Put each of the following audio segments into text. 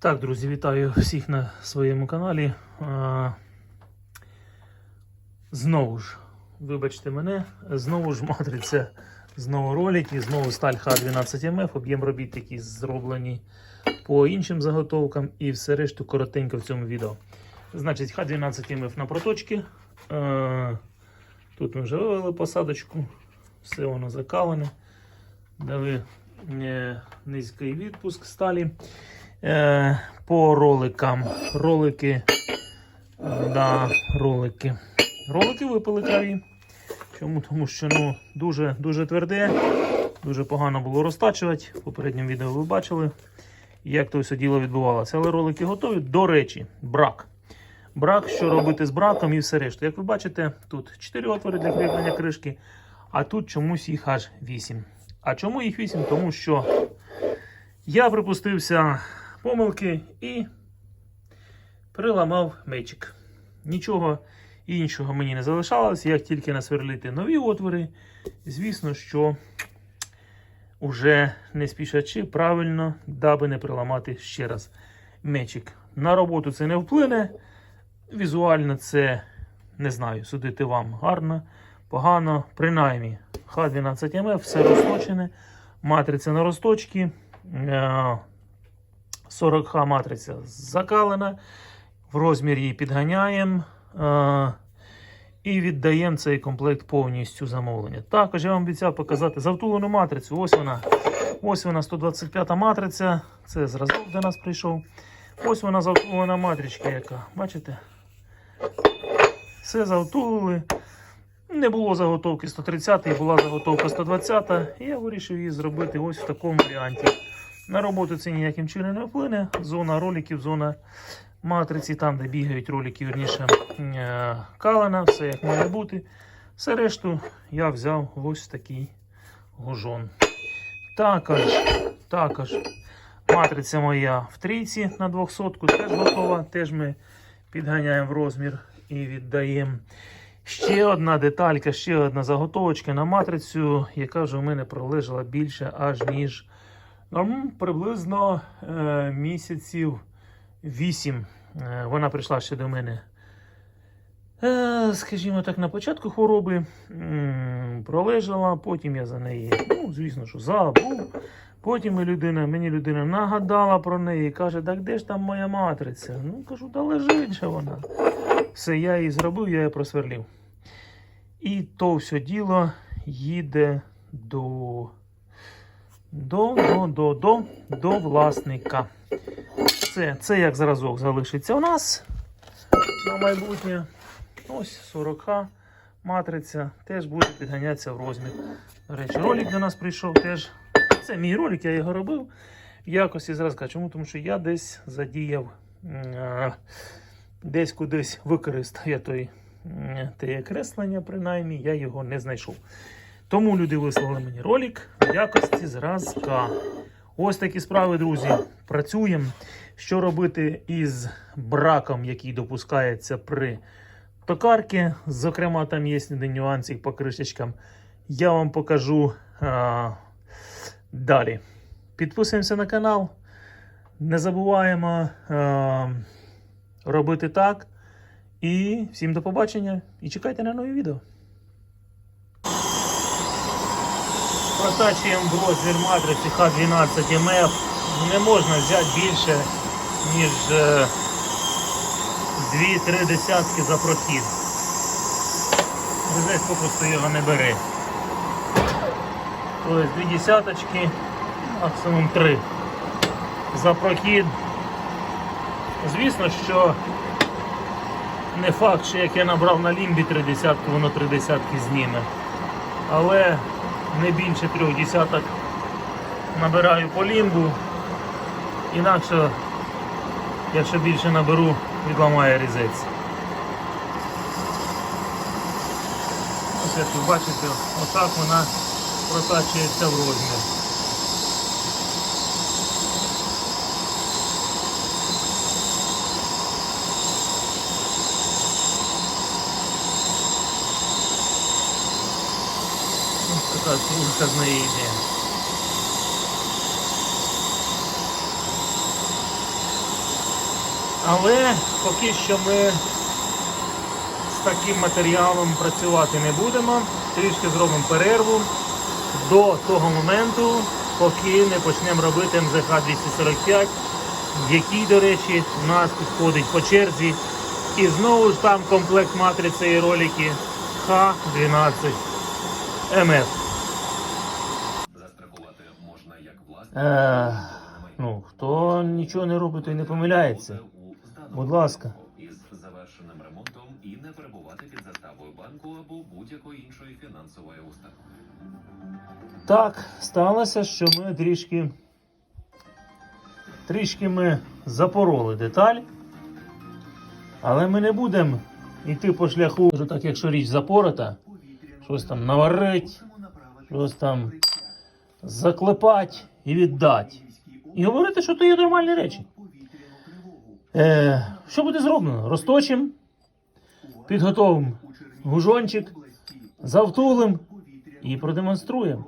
Так, друзі, вітаю всіх на своєму каналі. Знову ж, вибачте мене, знову ж матриця, знову ролики, знову сталь Х12МФ, об'єм робіт, які зроблені по іншим заготовкам, і все решту коротенько в цьому відео. Значить, Х12МФ на проточки. Тут ми вже вивели посадочку, все воно закалене. Дали е, низький відпуск сталі. Е, По роликам. Ролики. Да, ролики. Ролики випали крові. Чому? Тому що ну, дуже, дуже тверде, дуже погано було розтачувати. В попередньому відео ви бачили, як то все діло відбувалося. Але ролики готові. До речі, брак. Брак, що робити з браком і все решту. Як ви бачите, тут 4 отвори для кріплення кришки, а тут чомусь їх аж 8. А чому їх 8? Тому що я припустився помилки і приламав мечик. Нічого іншого мені не залишалось, як тільки насверлити нові отвори. Звісно, що уже не спішачи правильно, даби не приламати ще раз мечик. На роботу це не вплине. Візуально це не знаю, судити вам гарно, погано. Принаймні, Х12МФ, все розточене, матриця на розточці. Е, 40Х матриця закалена. В розмір її підганяємо е, і віддаємо цей комплект повністю замовлення. Також я вам обіцяв показати завтулену матрицю. Ось вона. Ось вона 125 матриця. Це зразок до нас прийшов. Ось вона завтулена матричка, яка. Бачите? Все завтулили. Не було заготовки 130 була заготовка 120 І я вирішив її зробити ось в такому варіанті. На роботу це ніяким чином не вплине. Зона роликів, зона матриці, там, де бігають ролики, вірніше е, калена, все як має бути. Все решту я взяв ось такий гужон. Також, також матриця моя в трійці на 200 теж готова. Теж ми підганяємо в розмір і віддаємо. Ще одна деталька, ще одна заготовочка на матрицю, яка вже в мене пролежала більше аж ніж ну, приблизно е, місяців 8. Е, вона прийшла ще до мене, е, скажімо так, на початку хвороби. М, пролежала, потім я за неї, ну, звісно, що забув. Потім людина, мені людина нагадала про неї і каже, так де ж там моя матриця? Ну, кажу, да лежить же вона. Все, я її зробив, я її просверлив. І то все діло їде до, до, до, до, до, до власника. Це, це як зразок залишиться у нас на майбутнє. Ось 40Х матриця теж буде підганятися в розмір. До речі, ролик до нас прийшов теж. Це мій ролик, я його робив в якості зразка. Чому? Тому що я десь задіяв, десь кудись використав я той, те креслення, принаймні, я його не знайшов. Тому люди вислали мені ролик в якості зразка. Ось такі справи, друзі. Працюємо. Що робити із браком, який допускається при токарці. Зокрема, там є один нюансик по кришечкам. Я вам покажу а, далі. Підписуємося на канал. Не забуваємо а, робити так. І всім до побачення. І чекайте на нові відео. Протачуємо в розмір матриці Х12 МФ. Не можна взяти більше, ніж 2-3 десятки за прохід. Резець попросту його не бере. Тобто дві десяточки, максимум 3 за прохід. Звісно, що не факт, що як я набрав на лімбі 3 десятки, воно 3 десятки зніме. Але не більше трьох десяток набираю по лімбу. Інакше, якщо більше наберу, відламає різець. Ось як ви бачите, отак вона протачується в розмір. Ось з неї йде. Але поки що ми з таким матеріалом працювати не будемо. Трішки зробимо перерву до того моменту, поки не почнемо робити МЗХ 245, який, до речі, у нас підходить по черзі. І знову ж там комплект матриці і ролики Х12 МФ. Застрахувати можна як власне, Е, ну, хто нічого не робить, той не помиляється. Будь ласка. із завершеним ремонтом і не перебувати під заставою банку або будь-якої іншої фінансової установи. Так, сталося, що ми трішки. Трішки ми запороли деталь. Але ми не будемо йти по шляху, так, якщо річ запорота, щось там наварить, щось там заклепать і віддать. І говорити, що то є нормальні речі. Е, що буде зроблено? Розточимо, підготовимо гужончик, завтулим і продемонструємо,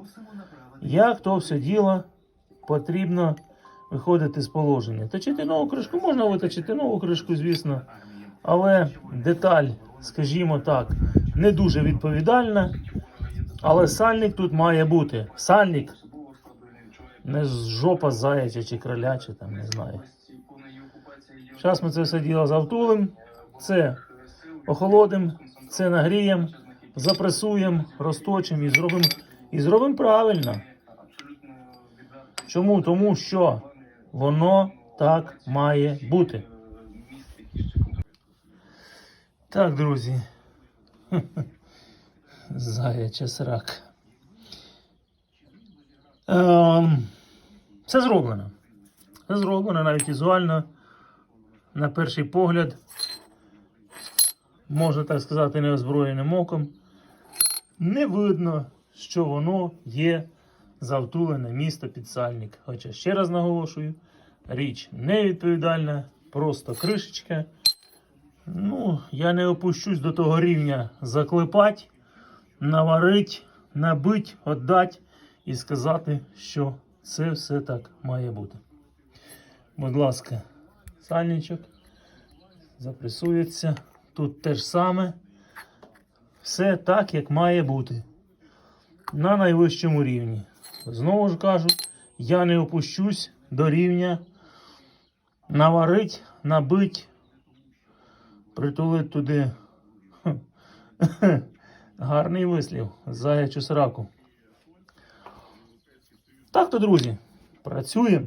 як то все діло потрібно виходити з положення. Точити нову кришку можна виточити нову кришку, звісно, але деталь, скажімо так, не дуже відповідальна. Але сальник тут має бути. Сальник. Не з жопа заяча чи кроляча, там не знаю. Зараз ми це все діло завтулим, це охолодимо, це нагріємо, запресуємо, розточимо і зробимо і зробимо правильно. Чому? Тому що воно так має бути. Так, друзі. Заяча срак. Ем, все зроблено. Все зроблено навіть візуально. На перший погляд. Можна так сказати, неозброєним оком. Не видно, що воно є завтулене місто підсальник. Хоча ще раз наголошую, річ невідповідальна, просто кришечка. Ну, я не опущусь до того рівня заклепать, наварить, набить, отдать і сказати, що це все так має бути. Будь ласка, сальничок запресується. Тут те ж саме. Все так, як має бути. На найвищому рівні. Знову ж кажу, я не опущусь до рівня наварить, набить, притулить туди. Гарний вислів. Заячу сраку. Так то, друзі, працюємо.